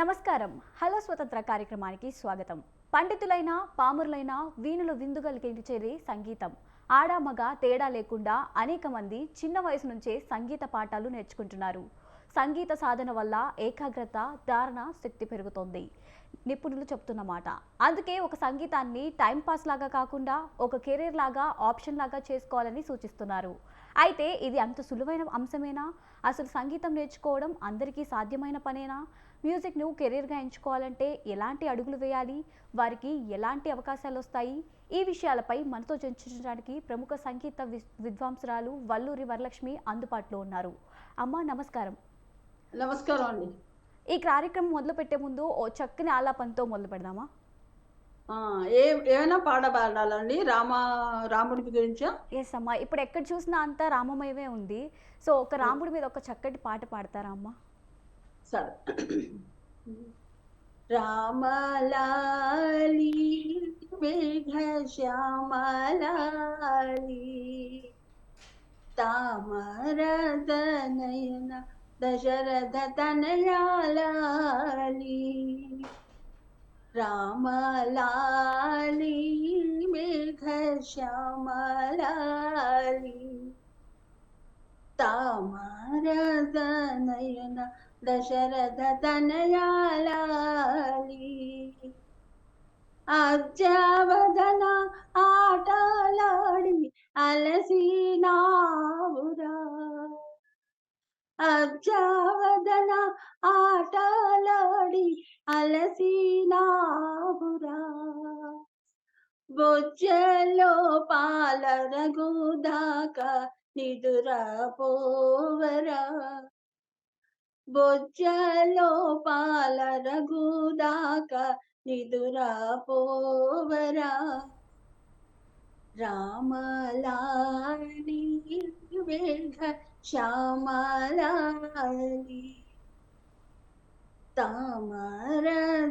నమస్కారం. హలో స్వతంత్ర కార్యక్రమానికి స్వాగతం. పండితులైన పామురులైన వీణులు విందుగలిగించేది సంగీతం. ఆడ మగ తేడా లేకుండా అనేక మంది చిన్న వయసు నుంచే సంగీత పాఠాలు నేర్చుకుంటున్నారు. సంగీత సాధన వల్ల ఏకాగ్రత ధారణ శక్తి పెరుగుతోంది. నిపుణులు చెప్తున్న మాట. అందుకే ఒక సంగీతాన్ని టైంపాస్ లాగా కాకుండా ఒక కెరీర్ లాగా ఆప్షన్ లాగా చేసుకోవాలని సూచిస్తున్నారు. అయితే ఇది అంత సులువైన అంశమేనా? అసలు సంగీతం నేర్చుకోవడం అందరికీ సాధ్యమైన పనేనా? మ్యూజిక్ను కెరీర్గా ఎంచుకోవాలంటే ఎలాంటి అడుగులు వేయాలి? వారికి ఎలాంటి అవకాశాలు వస్తాయి? ఈ విషయాలపై మనతో చర్చించడానికి ప్రముఖ సంగీత విద్వాంసురాలు వల్లూరి వరలక్ష్మి అందుబాటులో ఉన్నారు. అమ్మ నమస్కారం. నమస్కారం అండి. ఈ కార్యక్రమం మొదలు పెట్టే ముందు ఓ చక్కని ఆలాపనతో మొదలు పెడదామా? ఏ ఏమైనా పాట పాడాలండి? రామ రాముడి గురించా? ఎస్ అమ్మా. ఇప్పుడు ఎక్కడ చూసినా అంతా రామమయమే ఉంది. సో ఒక రాముడి మీద ఒక చక్కటి పాట పాడతారా అమ్మా? సరే రామలాలి మేఘ శ్యామలాలి తామరదనయన దశరథ తనయాలి రామలాలి మేఘ శ్యామలాలి తామరదనయన దశరథ తనయాలి అజ్జావదన ఆటలాడి అలసినావురా. అజ్జావదన ఆటలాడి అలసినావురా. బొజ్జలో పాలరగుదాక నిదురా పోవరా బొజ్జలో పాలరగుదాక నిదురా పోవరా రామలాలి వేఘ శ్యామలాలి తామరదనయన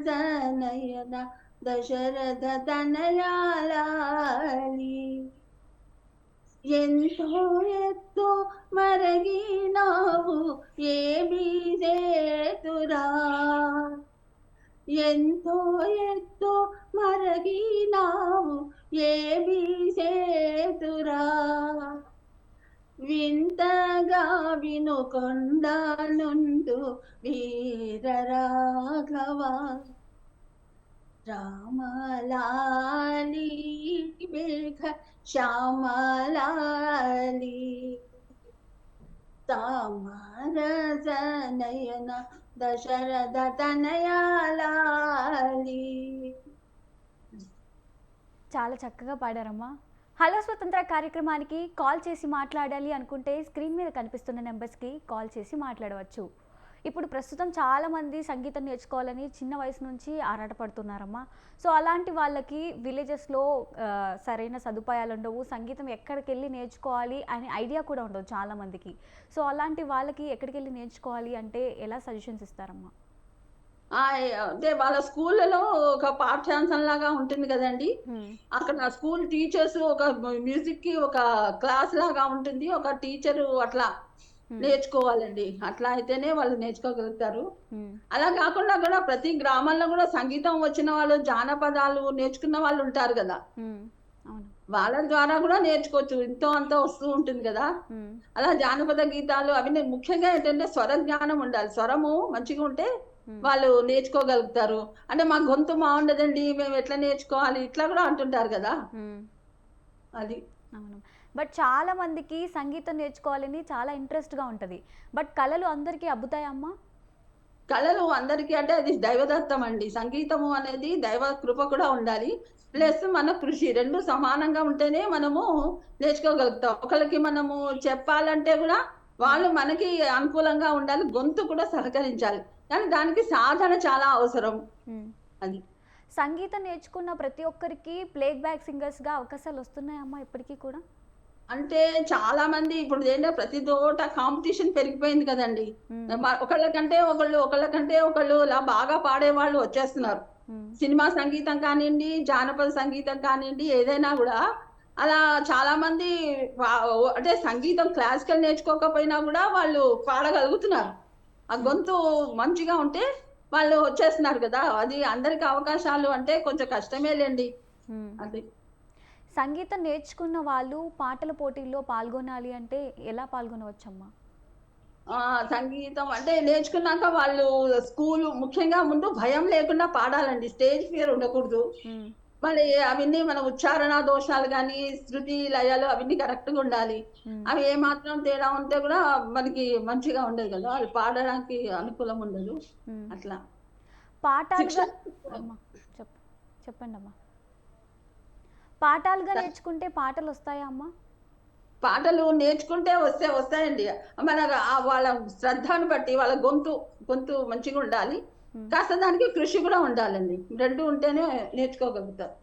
దశరథ తనయాలి ఎంతో ఎత్తో మరగినావు ఏమీ చేతురా ఎంతో ఎత్తో మరగినావు ఏమీ చేతురా వింతగా వినుకొండ నుండు వీరరాఘవా రామలాలి మేఘ శ్యామలాలి. తామరజనయన దశరథ తనయాలి చాలా చక్కగా పాడారమ్మా. హలో స్వతంత్ర కార్యక్రమానికి కాల్ చేసి మాట్లాడాలి అనుకుంటే స్క్రీన్ మీద కనిపిస్తున్న నెంబర్స్కి కాల్ చేసి మాట్లాడవచ్చు. ఇప్పుడు ప్రస్తుతం చాలామంది సంగీతం నేర్చుకోవాలని చిన్న వయసు నుంచి ఆరాటపడుతున్నారమ్మా. సో అలాంటి వాళ్ళకి విలేజెస్లో సరైన సదుపాయాలు ఉండవు. సంగీతం ఎక్కడికి వెళ్ళి నేర్చుకోవాలి అనే ఐడియా కూడా ఉండవు చాలామందికి సో అలాంటి వాళ్ళకి ఎక్కడికి వెళ్ళి నేర్చుకోవాలి అంటే ఎలా సజెషన్స్ ఇస్తారమ్మా? అంటే వాళ్ళ స్కూళ్ళలో ఒక పాఠ్యాంశం లాగా ఉంటుంది కదండి. అక్కడ స్కూల్ టీచర్స్ ఒక మ్యూజిక్కి ఒక క్లాస్ లాగా ఉంటుంది. ఒక టీచర్ అట్లా. నేర్చుకోవాలండి. అట్లా అయితేనే వాళ్ళు నేర్చుకోగలుగుతారు. అలా కాకుండా కూడా ప్రతి గ్రామంలో కూడా సంగీతం వచ్చిన వాళ్ళు జానపదాలు నేర్చుకున్న వాళ్ళు ఉంటారు కదా. వాళ్ళ ద్వారా కూడా నేర్చుకోవచ్చు. ఎంతో అంత వస్తూ ఉంటుంది కదా. అలా జానపద గీతాలు అవి ముఖ్యంగా ఏంటంటే స్వర జ్ఞానం ఉండాలి. స్వరము మంచిగా ఉంటే. వాళ్ళు నేర్చుకోగలుగుతారు. అంటే మా గొంతు బాగుండదండి మేము ఎట్లా నేర్చుకోవాలి ఇట్లా కూడా అంటుంటారు కదా. అది. అవును. బట్ చాలా మందికి సంగీతం నేర్చుకోవాలని చాలా ఇంట్రెస్ట్గా ఉంటుంది. బట్ కళలు అందరికీ అబ్బుతాయమ్మా కళలు అందరికీ అంటే అది దైవదత్తం అండి. సంగీతము అనేది దైవ కృప కూడా ఉండాలి. ప్లస్ మన కృషి రెండు సమానంగా ఉంటేనే మనము నేర్చుకోగలుగుతాం. ఒకరికి మనము చెప్పాలంటే కూడా వాళ్ళు మనకి అనుకూలంగా ఉండాలి గొంతు కూడా సహకరించాలి. కానీ దానికి సాధన చాలా అవసరం. అది. సంగీతం నేర్చుకున్న ప్రతి ఒక్కరికి ప్లేగ్ బ్యాక్ సింగర్స్గా అవకాశాలు వస్తున్నాయమ్మా ఇప్పటికీ కూడా? అంటే చాలా మంది ఇప్పుడు ఏంటంటే ప్రతి చోట కాంపిటీషన్ పెరిగిపోయింది కదండి. ఒకళ్ళకంటే ఒకళ్ళు ఒకళ్ళకంటే ఒకళ్ళు ఇలా బాగా పాడే వాళ్ళు వచ్చేస్తున్నారు. సినిమా సంగీతం కానివ్వండి జానపద సంగీతం కానివ్వండి ఏదైనా కూడా అలా చాలా మంది అంటే సంగీతం క్లాసికల్ నేర్చుకోకపోయినా కూడా వాళ్ళు పాడగలుగుతున్నారు. ఆ గొంతు మంచిగా ఉంటే వాళ్ళు వచ్చేస్తున్నారు కదా. అది అందరికి అవకాశాలు అంటే కొంచెం కష్టమే లేండి. అది. సంగీతం నేర్చుకున్న వాళ్ళు పాటల పోటీల్లో పాల్గొనాలి అంటే ఎలా పాల్గొనవచ్చమ్మా? సంగీతం అంటే నేర్చుకున్నాక వాళ్ళు స్కూల్ ముఖ్యంగా ముందు భయం లేకుండా పాడాలండి. స్టేజ్ ఫియర్ ఉండకూడదు. మళ్ళీ అవన్నీ మన ఉచ్చారణ దోషాలు కానీ శృతి లయాలు అవన్నీ కరెక్ట్గా ఉండాలి. అవి ఏమాత్రం తేడా ఉంటే కూడా మనకి మంచిగా ఉండదు కదా. అది పాడడానికి అనుకూలం ఉండదు. అట్లా. చెప్ చెప్పండి అమ్మా పాఠాలుగా నేర్చుకుంటే పాటలు వస్తాయా అమ్మా? పాటలు నేర్చుకుంటే వస్తే వస్తాయండి. మన వాళ్ళ శ్రద్ధను బట్టి వాళ్ళ గొంతు గొంతు మంచిగా ఉండాలి. కాస్త దానికి కృషి కూడా ఉండాలండి. రెండు ఉంటేనే నేర్చుకోగలుగుతారు.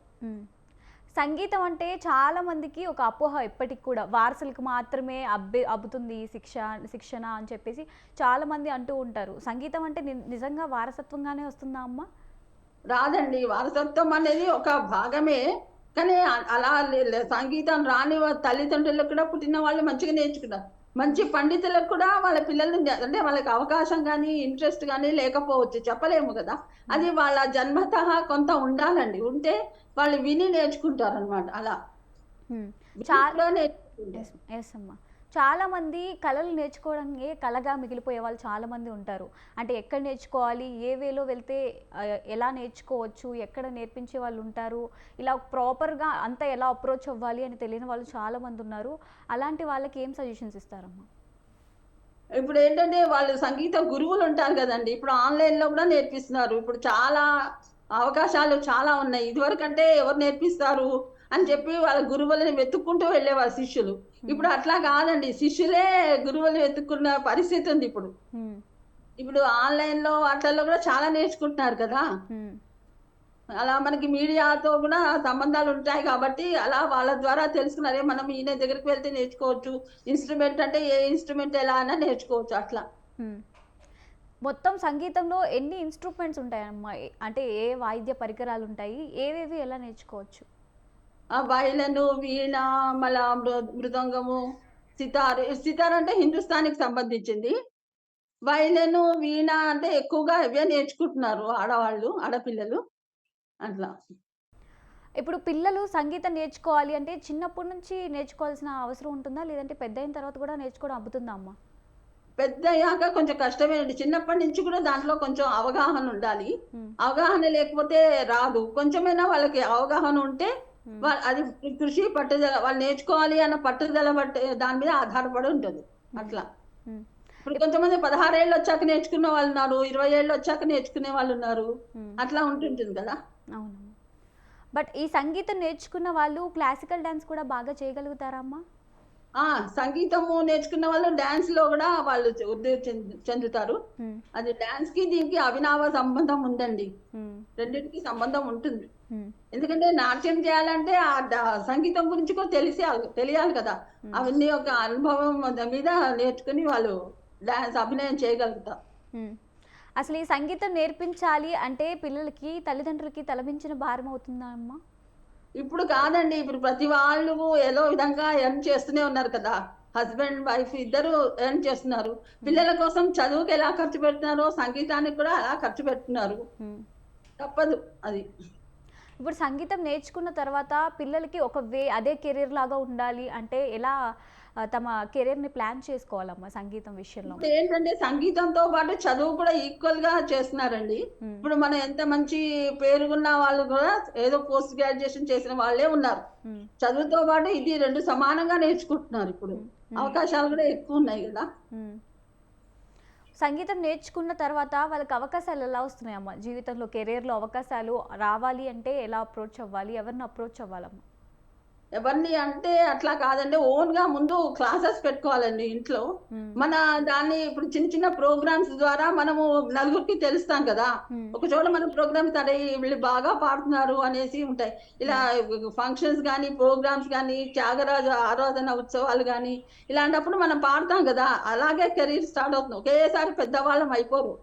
సంగీతం అంటే చాలా మందికి ఒక అపోహ ఎప్పటికి కూడా. వారసులకు మాత్రమే అబ్బే అబ్బుతుంది శిక్ష శిక్షణ అని చెప్పేసి చాలా మంది అంటూ ఉంటారు. సంగీతం అంటే నిజంగా వారసత్వంగానే వస్తుందా అమ్మ? రాదండి. వారసత్వం అనేది ఒక భాగమే. కానీ అలా సంగీతం రాని వా- తల్లిదండ్రులకు కూడా పుట్టిన వాళ్ళు మంచిగా నేర్చుకున్నారు మంచి పండితులకు కూడా వాళ్ళ పిల్లల్ని నే- అంటే వాళ్ళకి అవకాశం కానీ ఇంట్రెస్ట్ కానీ లేకపోవచ్చు చెప్పలేము కదా. అది వాళ్ళ జన్మతః కొంత ఉండాలండి. ఉంటే వాళ్ళు విని నేర్చుకుంటారు అనమాట అలా. మ్మ్. చా- విని నేర్చుకుంటారు చాలామంది కళలు నేర్చుకోవడానికి కళగా మిగిలిపోయే వాళ్ళు చాలామంది ఉంటారు. అంటే ఎక్కడ నేర్చుకోవాలి ఏ వేలో వెళ్తే ఎలా నేర్చుకోవచ్చు ఎక్కడ నేర్పించే వాళ్ళు ఉంటారు ఇలా ప్రాపర్గా అంతా ఎలా అప్రోచ్ అవ్వాలి అని తెలియని వాళ్ళు చాలామంది ఉన్నారు. అలాంటి వాళ్ళకి ఏం సజెషన్స్ ఇస్తారమ్మా? ఇప్పుడు ఏంటంటే వాళ్ళు సంగీత గురువులు ఉంటారు కదండి. ఇప్పుడు ఆన్లైన్లో కూడా నేర్పిస్తున్నారు. ఇప్పుడు చాలా అవకాశాలు చాలా ఉన్నాయి. ఇదివరకంటే ఎవరు నేర్పిస్తారు? అని చెప్పి వాళ్ళ గురువులని వెతుక్కుంటూ వెళ్ళేవారు శిష్యులు. ఇప్పుడు అట్లా కాదండి. శిష్యులే గురువులు వెతుక్కున్న పరిస్థితి ఉంది ఇప్పుడు. ఇప్పుడు ఆన్లైన్లో వాటిల్లో కూడా చాలా నేర్చుకుంటున్నారు కదా. అలా మనకి మీడియాతో కూడా సంబంధాలు ఉంటాయి కాబట్టి అలా వాళ్ళ ద్వారా తెలుసుకున్నారే మనం ఈయన దగ్గరికి వెళ్తే నేర్చుకోవచ్చు. ఇన్స్ట్రుమెంట్ అంటే ఏ ఇన్స్ట్రుమెంట్ ఎలా అయినా నేర్చుకోవచ్చు అట్లా. మొత్తం సంగీతంలో ఎన్ని ఇన్స్ట్రుమెంట్స్ ఉంటాయమ్మా? అంటే ఏ వాయిద్య పరికరాలు ఉంటాయి? ఏవేవి ఎలా నేర్చుకోవచ్చు? ఆ వయలను వీణ మళ్ళా మృ- మృదంగము సితార్ సితార్ అంటే హిందుస్థానికి సంబంధించింది. వయలను వీణ అంటే ఎక్కువగా ఇవే నేర్చుకుంటున్నారు ఆడవాళ్ళు ఆడపిల్లలు. అట్లా. ఇప్పుడు పిల్లలు సంగీతం నేర్చుకోవాలి అంటే చిన్నప్పటి నుంచి నేర్చుకోవాల్సిన అవసరం ఉంటుందా? లేదంటే పెద్ద అయిన తర్వాత కూడా నేర్చుకోవడం అబ్బుతుందా అమ్మ? పెద్ద అయ్యాక కొంచెం కష్టమే అండి. చిన్నప్పటి నుంచి కూడా దాంట్లో కొంచెం అవగాహన ఉండాలి. అవగాహన లేకపోతే రాదు. కొంచెమైనా వాళ్ళకి అవగాహన ఉంటే అది కృషి పట్టుదల వాళ్ళు నేర్చుకోవాలి అన్న పట్టుదల బట్టి దాని మీద ఆధారపడి ఉంటుంది. అట్లా. మ్మ్. ఇప్పుడు కొంతమంది పదహారేళ్ళు వచ్చాక నేర్చుకునే వాళ్ళు ఉన్నారు ఇరవై ఏళ్ళు వచ్చాక నేర్చుకునే వాళ్ళు ఉన్నారు. అట్లా ఉంటుంటుంది కదా. అవునమ్మా బట్ ఈ సంగీతం నేర్చుకున్న వాళ్ళు క్లాసికల్ డాన్స్ కూడా బాగా చేయగలుగుతారా అమ్మా? ఆ సంగీతము నేర్చుకున్న వాళ్ళు డాన్స్లో కూడా వాళ్ళు చెందు- చెందుతారు. అది డాన్స్కి దీనికి అవినావ సంబంధం ఉందండి. రెండింటికి సంబంధం ఉంటుంది. ఎందుకంటే నాట్యం చేయాలంటే ఆ సంగీతం గురించి కూడా తెలిసి తెలియాలి కదా అవన్నీ ఒక అనుభవం మీద నేర్చుకుని వాళ్ళు డాన్స్ అభినయం చేయగలుగుతారు. అసలు ఈ సంగీతం నేర్పించాలి అంటే పిల్లలకి తల్లిదండ్రులకి తలపించిన భారం అవుతుందా అమ్మా ఇప్పుడు కాదండి ఇప్పుడు ప్రతి వాళ్ళు ఏదో విధంగా ఎర్న్ చేస్తూనే ఉన్నారు కదా. హస్బెండ్ వైఫ్ ఇద్దరు ఎర్న్ చేస్తున్నారు. పిల్లల కోసం చదువుకి ఎలా ఖర్చు పెడుతున్నారో సంగీతానికి కూడా అలా ఖర్చు పెడుతున్నారు. మ్మ్. తప్పదు అది. ఇప్పుడు సంగీతం నేర్చుకున్న తర్వాత పిల్లలకి ఒక వే అదే కెరీర్ లాగా ఉండాలి అంటే ఎలా తమ కెరీర్ని ప్లాన్ చేసుకోవాలమ్మా సంగీతం విషయంలో. ఏంటంటే సంగీతంతో పాటు చదువు కూడా ఈక్వల్గా చేస్తున్నారండి. ఇప్పుడు మనం ఎంత మంచి పేరుకున్న వాళ్ళు కూడా ఏదో పోస్ట్ గ్రాడ్యుయేషన్ చేసిన వాళ్ళే ఉన్నారు. చదువుతో పాటు ఇది రెండు సమానంగా నేర్చుకుంటున్నారు ఇప్పుడు. అవకాశాలు కూడా ఎక్కువ ఉన్నాయి కదా. సంగీతం నేర్చుకున్న తర్వాత వాళ్ళకి అవకాశాలు ఎలా వస్తున్నాయమ్మా? జీవితంలో కెరీర్లో అవకాశాలు రావాలి అంటే ఎలా అప్రోచ్ అవ్వాలి? ఎవరిని అప్రోచ్ అవ్వాలమ్మా? ఎవరిని అంటే అట్లా కాదండి. ఓన్గా ముందు క్లాసెస్ పెట్టుకోవాలండి ఇంట్లో. మన దాన్ని ఇప్పుడు చిన్న చిన్న ప్రోగ్రామ్స్ ద్వారా మనము నలుగురికి తెలుస్తాం కదా. ఒక చోట మన ప్రోగ్రామ్స్ అరే వీళ్ళు బాగా పాడుతున్నారు అనేసి ఉంటాయి. ఇలా ఫంక్షన్స్ కానీ ప్రోగ్రామ్స్ కానీ త్యాగరాజ ఆరాధన ఉత్సవాలు కానీ ఇలాంటప్పుడు మనం పాడతాం కదా. అలాగే కెరీర్ స్టార్ట్ అవుతుంది. ఒకేసారి పెద్దవాళ్ళం అయిపోరు.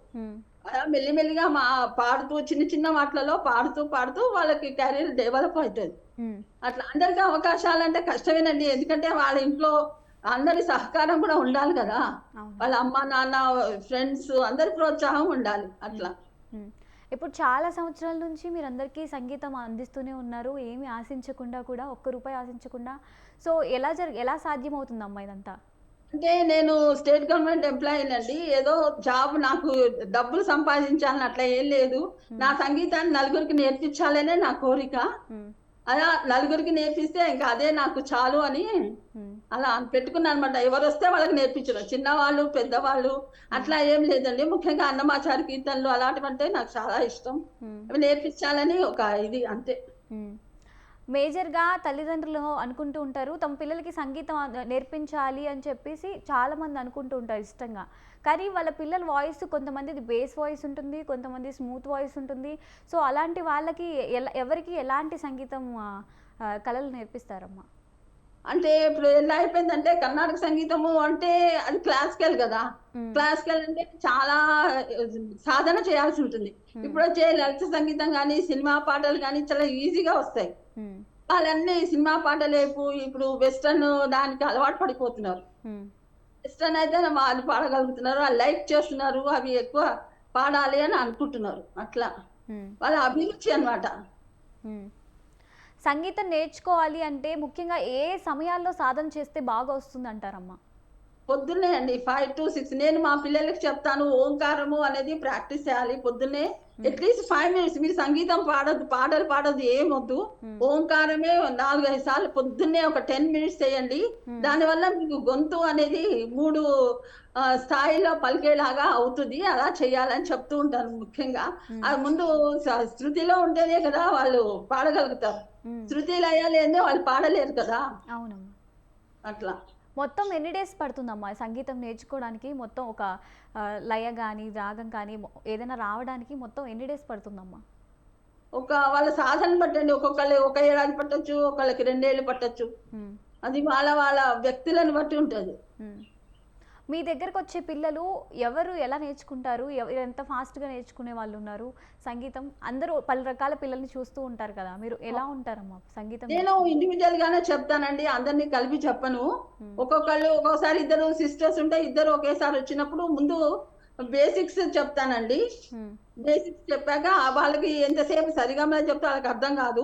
మెల్లిమెల్లిగా మా పాడుతూ చిన్న చిన్న వాటిలలో పాడుతూ పాడుతూ వాళ్ళకి కెరీర్ డెవలప్ అవుతుంది. అట్లా అందరికీ అవకాశాలు అంటే కష్టమేనండి. ఎందుకంటే వాళ్ళ ఇంట్లో అందరి సహకారం కూడా ఉండాలి కదా. వాళ్ళ అమ్మ నాన్న ఫ్రెండ్స్ అందరి ప్రోత్సాహం ఉండాలి అట్లా. ఇప్పుడు చాలా సంవత్సరాల నుంచి మీరందరికీ సంగీతం అందిస్తూనే ఉన్నారు. ఏమీ ఆశించకుండా కూడా ఒక్క రూపాయి ఆశించకుండా. సో ఎలా జరి ఎలా సాధ్యమవుతుంది అమ్మా ఇదంతా? అంటే నేను స్టేట్ గవర్నమెంట్ ఎంప్లాయీ అండి. ఏదో జాబ్ నాకు డబ్బులు సంపాదించాలని అట్లా ఏం లేదు. నా సంగీతాన్ని నలుగురికి నేర్పించాలనే నా కోరిక. అలా నలుగురికి నేర్పిస్తే ఇంకా అదే నాకు చాలు అని. అలా పెట్టుకున్నాను అనమాట ఎవరు వస్తే వాళ్ళకి నేర్పించడం చిన్నవాళ్ళు పెద్దవాళ్ళు అట్లా ఏం లేదండి. ముఖ్యంగా అన్నమాచారి కీర్తనలు అలాంటివంటే నాకు చాలా ఇష్టం. నేర్పించాలని ఒక ఇది అంతే. మేజర్గా తల్లిదండ్రులు అనుకుంటూ ఉంటారు తమ పిల్లలకి సంగీతం నేర్పించాలి అని చెప్పేసి చాలామంది అనుకుంటూ ఉంటారు ఇష్టంగా. కానీ వాళ్ళ పిల్లల వాయిస్ కొంతమందిది బేస్ వాయిస్ ఉంటుంది కొంతమంది స్మూత్ వాయిస్ ఉంటుంది. సో అలాంటి వాళ్ళకి ఎలా ఎవరికి ఎలాంటి సంగీతం కళలు నేర్పిస్తారమ్మా? అంటే ఇప్పుడు ఎలా అయిపోయిందంటే కర్ణాటక సంగీతము అంటే అది క్లాసికల్ కదా. క్లాసికల్ అంటే చాలా సాధన చేయాల్సి ఉంటుంది ఇప్పుడు వచ్చే లలిత సంగీతం కానీ సినిమా పాటలు కానీ చాలా ఈజీగా వస్తాయి. వాళ్ళన్నీ సినిమా పాటలు ఇప్పుడు వెస్టర్న్ దానికి అలవాటు పడిపోతున్నారు. వెస్టర్న్ అయితే వాళ్ళు పాడగలుగుతున్నారు వాళ్ళు లైక్ చేస్తున్నారు అవి ఎక్కువ పాడాలి అని అనుకుంటున్నారు అట్లా. వాళ్ళ అభిరుచి అన్నమాట మ్మ్. సంగీతం నేర్చుకోవాలి అంటే ముఖ్యంగా ఏ సమయాల్లో సాధన చేస్తే బాగా వస్తుంది అంటారమ్మా పొద్దున్నే అండి ఫైవ్ టు సిక్స్ నేను మా పిల్లలకి చెప్తాను ఓంకారము అనేది ప్రాక్టీస్ చేయాలి పొద్దున్నే. అట్లీస్ట్ ఫైవ్ మినిట్స్ మీరు సంగీతం పాడద్దు పాటలు పాడద్దు ఏమొద్దు Hmm. ఓంకారమే నాలుగు ఐదు సార్లు పొద్దున్నే ఒక టెన్ మినిట్స్ చేయండి. Hmm. దానివల్ల మీకు గొంతు అనేది మూడు స్థాయిలో పలికేలాగా అవుతుంది. అలా చేయాలని చెప్తూ ఉంటాను ముఖ్యంగా. అది ముందు స- శృతిలో ఉంటేనే కదా వాళ్ళు పాడగలుగుతారు. శృతి లయాలేదే వాళ్ళు పాడలేరు కదా. అవునమ్మా అట్లా. మొత్తం ఎన్ని డేస్ పడుతుందమ్మా సంగీతం నేర్చుకోవడానికి? మొత్తం ఒక లయ కానీ రాగం కానీ ఏదైనా రావడానికి మొత్తం ఎన్ని డేస్ పడుతుందమ్మా? ఒక వాళ్ళ సాధన పట్టండి. ఒక్కొక్కళ్ళు ఒక ఏడాది పట్టొచ్చు ఒకళ్ళకి రెండేళ్ళు పట్టొచ్చు. అది వాళ్ళ వాళ్ళ వ్యక్తులను బట్టి ఉంటుంది. మీ దగ్గరకు వచ్చే పిల్లలు ఎవరు ఎలా నేర్చుకుంటారు? ఎంత ఫాస్ట్గా నేర్చుకునే వాళ్ళు ఉన్నారు? సంగీతం అందరూ పలు రకాల పిల్లల్ని చూస్తూ ఉంటారు కదా మీరు ఎలా ఉంటారమ్మా సంగీతం నేను ఇండివిజువల్ గానే చెప్తానండి అందరినీ కలిపి చెప్పను. ఒక్కొక్కళ్ళు ఒక్కొక్కసారి ఇద్దరు సిస్టర్స్ ఉంటే ఇద్దరు ఒకేసారి వచ్చినప్పుడు ముందు బేసిక్స్ చెప్తానండి. బేసిక్స్ చెప్పాక వాళ్ళకి ఎంతసేపు సరిగమలో చెప్తే వాళ్ళకి అర్థం కాదు.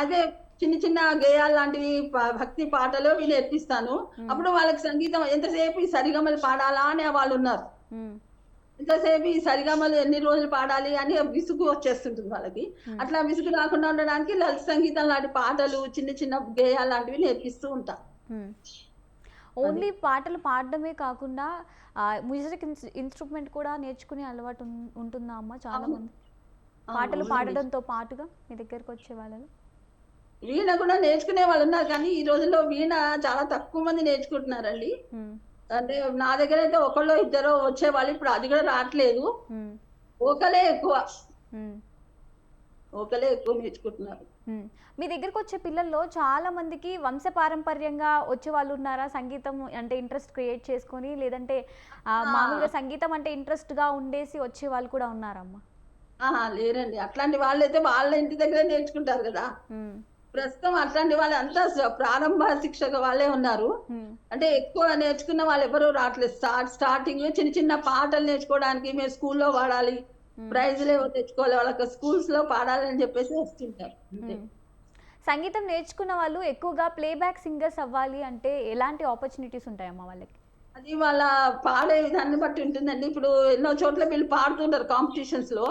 అదే చిన్న చిన్న గేయాలు లాంటివి భక్తి పాటలు ఇవి నేర్పిస్తాను. అప్పుడు వాళ్ళకి సంగీతం ఎంతసేపు ఈ సరిగమలు పాడాలా అనే వాళ్ళు ఉన్నారు. ఎంతసేపు ఈ సరిగమలు ఎన్ని రోజులు పాడాలి అని విసుగు వచ్చేస్తుంటుంది వాళ్ళకి. అట్లా విసుగు రాకుండా ఉండడానికి లలిత సంగీతం లాంటి పాటలు చిన్న చిన్న గేయాలు లాంటివి నేర్పిస్తూ ఉంటా. ఓన్లీ పాటలు పాడడమే కాకుండా మ్యూజిక్ ఇన్స్ట్రుమెంట్ కూడా నేర్చుకునే అలవాటు ఉంటుందా అమ్మ చాలా. మంది? పాటలు. పాడడంతో పాటుగా మీ దగ్గరకు వచ్చే వాళ్ళలో? వీణ కూడా నేర్చుకునే వాళ్ళు ఉన్నారు కానీ ఈ రోజుల్లో వీణ చాలా తక్కువ మంది నేర్చుకుంటున్నారండి. అంటే నా దగ్గర అయితే ఒకళ్ళు ఇద్దరు వచ్చేవాళ్ళు ఇప్పుడు అది కూడా రావట్లేదు. ఒకలే ఎక్కువ. ఒకలే ఎక్కువ నేర్చుకుంటున్నారు. మీ దగ్గరకు వచ్చే పిల్లల్లో చాలా మందికి వంశపారంపర్యంగా వచ్చే వాళ్ళు ఉన్నారా సంగీతం అంటే ఇంట్రెస్ట్ క్రియేట్ చేసుకొని లేదంటే మామూలుగా సంగీతం అంటే ఇంట్రెస్ట్గా ఉండేసి వచ్చే వాళ్ళు కూడా ఉన్నారమ్మా లేరండి అట్లాంటి వాళ్ళైతే వాళ్ళ ఇంటి దగ్గరే నేర్చుకుంటారు కదా. ప్రస్తుతం అట్లాంటి వాళ్ళు అంతా ప్రారంభ శిక్షక వాళ్ళే ఉన్నారు. అంటే ఎక్కువ నేర్చుకున్న వాళ్ళు ఎవరు రావట్లేదు. స్టార్ట్ స్టార్టింగ్ చిన్న చిన్న పాటలు నేర్చుకోవడానికి మేము స్కూల్లో వాడాలి. ప్రైజ్లు ఏవో తెచ్చుకోవాలి? వాళ్ళకి స్కూల్స్లో పాడాలని చెప్పేసి వస్తుంటారు. సంగీతం నేర్చుకున్న వాళ్ళు ఎక్కువగా ప్లేబ్యాక్ సింగర్స్ అవ్వాలి అంటే ఎలాంటి ఆపర్చునిటీస్ ఉంటాయమ్మా వాళ్ళకి? అది వాళ్ళ పాడే విధాన్ని బట్టి ఉంటుందండి. ఇప్పుడు ఎన్నో చోట్ల వీళ్ళు పాడుతుంటారు కాంపిటీషన్స్లో.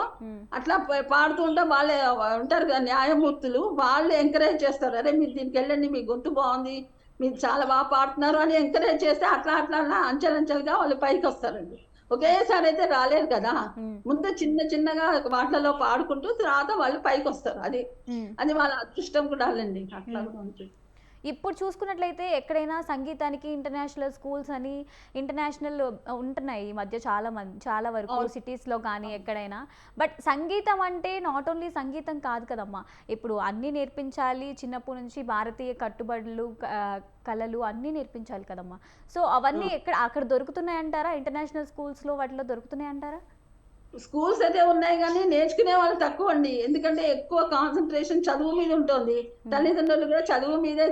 అట్లా పాడుతుంటే వాళ్ళే ఉంటారు కదా న్యాయమూర్తులు వాళ్ళు ఎంకరేజ్ చేస్తారు. అరే మీరు దీనికి వెళ్ళండి మీ గొంతు బాగుంది మీరు చాలా బాగా పాడుతున్నారు అని ఎంకరేజ్ చేస్తే అట్లా అట్లా అట్లా అంచెలంచెలుగా వాళ్ళు పైకి వస్తారండి. ఒకేసారి అయితే రాలేరు కదా. ముందు చిన్న చిన్నగా వాటిలలో పాడుకుంటూ తర్వాత వాళ్ళు పైకి వస్తారు. అది. అది వాళ్ళ అదృష్టం కూడా అండి అట్లా కూడా ఉంటుంది. ఇప్పుడు చూసుకున్నట్లయితే ఎక్కడైనా సంగీతానికి ఇంటర్నేషనల్ స్కూల్స్ అని ఇంటర్నేషనల్ ఉంటున్నాయి ఈ మధ్య చాలా మంది చాలా వరకు అవును. cities లో కానీ ఎక్కడైనా. బట్ సంగీతం అంటే నాట్ ఓన్లీ సంగీతం కాదు కదమ్మా. ఇప్పుడు అన్నీ నేర్పించాలి చిన్నప్పటి నుంచి భారతీయ కట్టుబడులు కళలు అన్నీ నేర్పించాలి కదమ్మా. సో అవన్నీ ఎక్కడ అక్కడ దొరుకుతున్నాయంటారా? ఇంటర్నేషనల్ స్కూల్స్లో వాటిలో దొరుకుతున్నాయంటారా? స్కూల్స్ అయితే ఉన్నాయి కానీ నేర్చుకునే వాళ్ళు తక్కువ అండి. ఎందుకంటే ఎక్కువ కాన్సన్ట్రేషన్ చదువు మీద ఉంటుంది. తల్లిదండ్రులు కూడా చదువు మీదే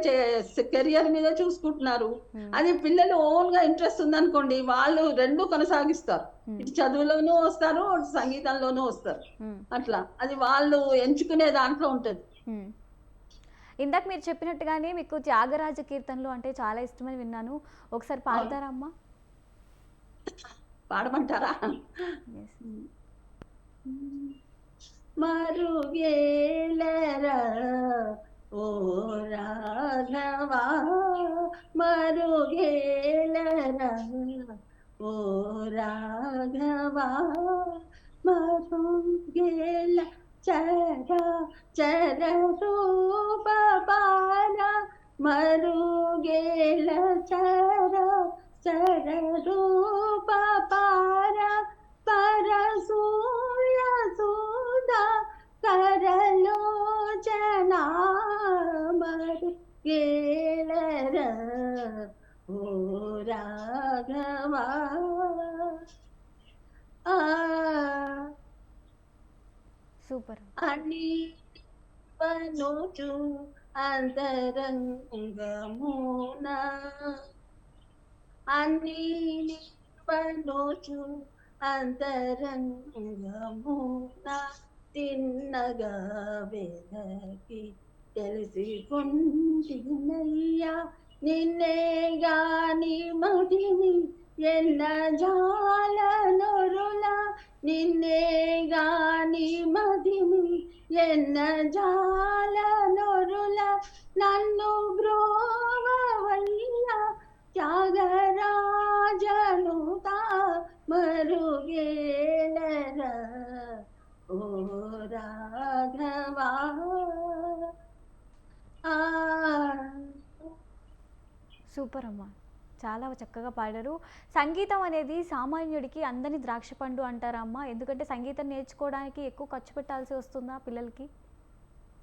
కెరియర్ మీదే చూసుకుంటున్నారు. Hmm. అది పిల్లలు ఓన్గా ఇంట్రెస్ట్ ఉందనుకోండి వాళ్ళు రెండు కొనసాగిస్తారు. Hmm. ఇటు చదువులోనూ వస్తారు సంగీతంలోనూ వస్తారు. అట్లా. అది వాళ్ళు ఎంచుకునే దాంట్లో ఉంటది. ఇందాక మీరు చెప్పినట్టుగానే మీకు త్యాగరాజ కీర్తనలు అంటే చాలా ఇష్టమని విన్నాను. ఒకసారి పాడతారా అమ్మా? పాడమంటారా Yes. మరుగేలరా ఓ రాఘవా మరుగేలరా ఓ రాఘవా మరుగేల చర చర రూప బాల మరుగేల చర చర రూప కరలోచనా మరు గేలర ఓ రాఘవా ఆ సూపర్ అని పనుచు అంతరంగమున అన్ని పనుచు అంతరంగమున తిన్నగా వెదకి తెలిసికుంటినయ్యా నిన్నే గాని మదిని ఎన్న జాల నొరుల నిన్నే గాని మదిని ఎన్న జాల నొరుల నన్ను బ్రోవయ్యా త్యాగరాజనుతా మరుగేలర ఓ సూపర్ అమ్మా చాలా చక్కగా పాడారు. సంగీతం అనేది సామాన్యుడికి అందని ద్రాక్ష పండు అంటారా అమ్మా ఎందుకంటే సంగీతం నేర్చుకోవడానికి ఎక్కువ ఖర్చు పెట్టాల్సి వస్తుందా పిల్లలకి?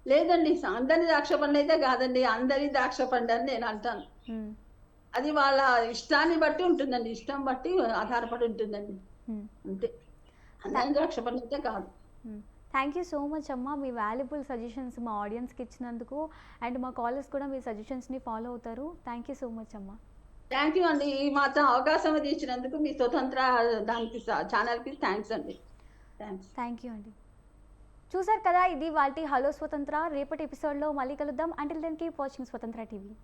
లేదండి అందరి ద్రాక్ష పండు అయితే కాదండి అందరి ద్రాక్ష పండు అని నేను అంటాను. అది వాళ్ళ ఇష్టాన్ని బట్టి ఉంటుందండి ఇష్టం బట్టి ఆధారపడి ఉంటుందండి. అంతే. అందరి ద్రాక్ష పండు అయితే కాదు. థ్యాంక్ యూ సో మచ్ అమ్మా మీ వాల్యుబుల్ సజెషన్స్ మా ఆడియన్స్కి ఇచ్చినందుకు. అండ్ మా కాలర్స్ కూడా మీ సజెషన్స్ని ఫాలో అవుతారు. థ్యాంక్ యూ సో మచ్ అమ్మా థ్యాంక్ యూ అండి ఈ మాత్రం అవకాశం అది ఇచ్చినందుకు మీ స్వతంత్ర దానికి ఛానల్కి థ్యాంక్స్ అండి. థ్యాంక్ యూ అండి చూసారు కదా ఇది వాళ్ళ హలో స్వతంత్ర. రేపటి ఎపిసోడ్లో మళ్ళీ కలుద్దాం. Until then keep watching Swatantra TV.